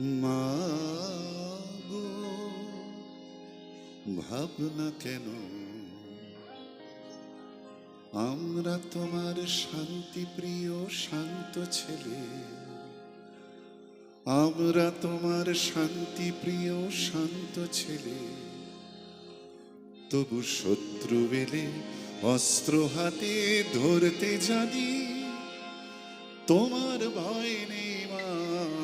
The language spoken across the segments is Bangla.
মা গো, ভাবনা কেন? আমরা তোমার শান্তি প্রিয়, শান্ত ছেলে। আমরা তোমার শান্তি প্রিয়, শান্ত ছেলে। তবু শত্রু বেলে অস্ত্র হাতে ধরতে জানি, তোমার ভয় নেই মা।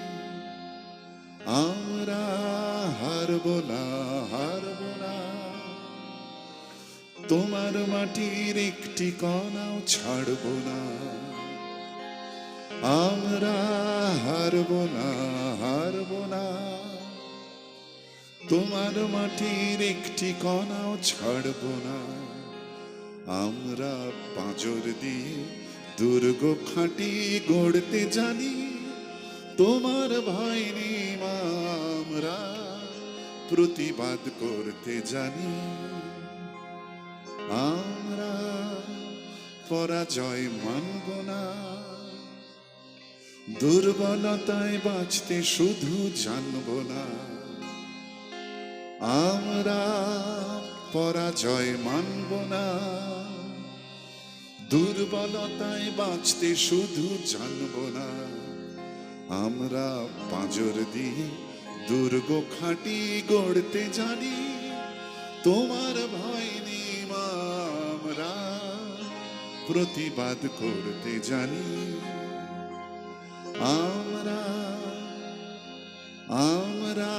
আমরা হারব না হারব না। তোমার মাটির একটি কণাও ছাড়ব না। আমরা হারব না হারব না। তোমার মাটির একটি কণাও ছাড়ব না। আমরা পাঁজর দিয়ে দুর্গ খাঁটি গড়তে জানি। তোমার মা আমরা প্রতিবাদ করতে জানি। আমরা পরাজয় মানব না। দুর্বলতায় বাঁচতে শুধু জানব না। আমরা পরাজয় মানব না। দুর্বলতায় বাঁচতে শুধু জানব না। আমরা পাঁজর দিয়ে দুর্গ খাঁটি গড়তে জানি, তোমার ভয় নেই আমরা প্রতিবাদ করতে জানি। আমরা আমরা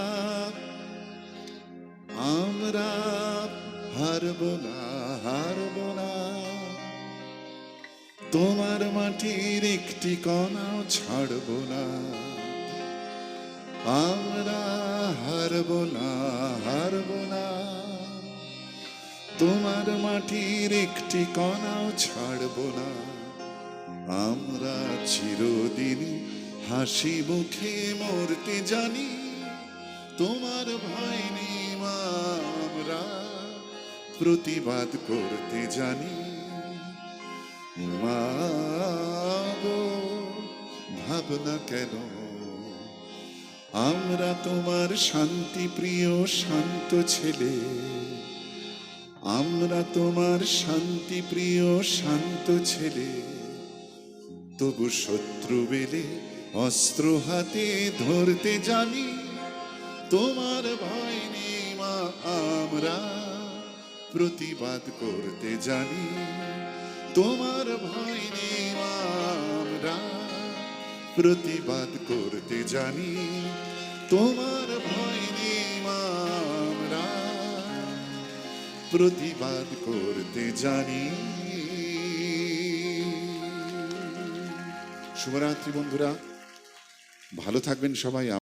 আমরা হারব না হারব না। তোমার মাটির একটি কণাও ছাড়ব না। আমরা হারব না হারব না। তোমার মাটির একটি কণাও ছাড়ব না। আমরা চিরদিন হাসি মুখে মরতে জানি, তোমার মা, আমরা প্রতিবাদ করতে জানি। মা গো, ভাবনা কেন? আমরা তোমার শান্তি প্রিয়, শান্ত ছেলে। আমরা তোমার শান্তি প্রিয়, শান্ত ছেলে। তবু শত্রু বেলে অস্ত্র হাতে ধরতে জানি, তোমার ভয় নেই মা, আমরা প্রতিবাদ করতে জানি। তোমার ভয় আমরা প্রতিবাদ করতে জানি তোমার ভয় আমরা প্রতিবাদ করতে জানি। শুভরাত্রি বন্ধুরা। ভালো থাকবেন সবাই।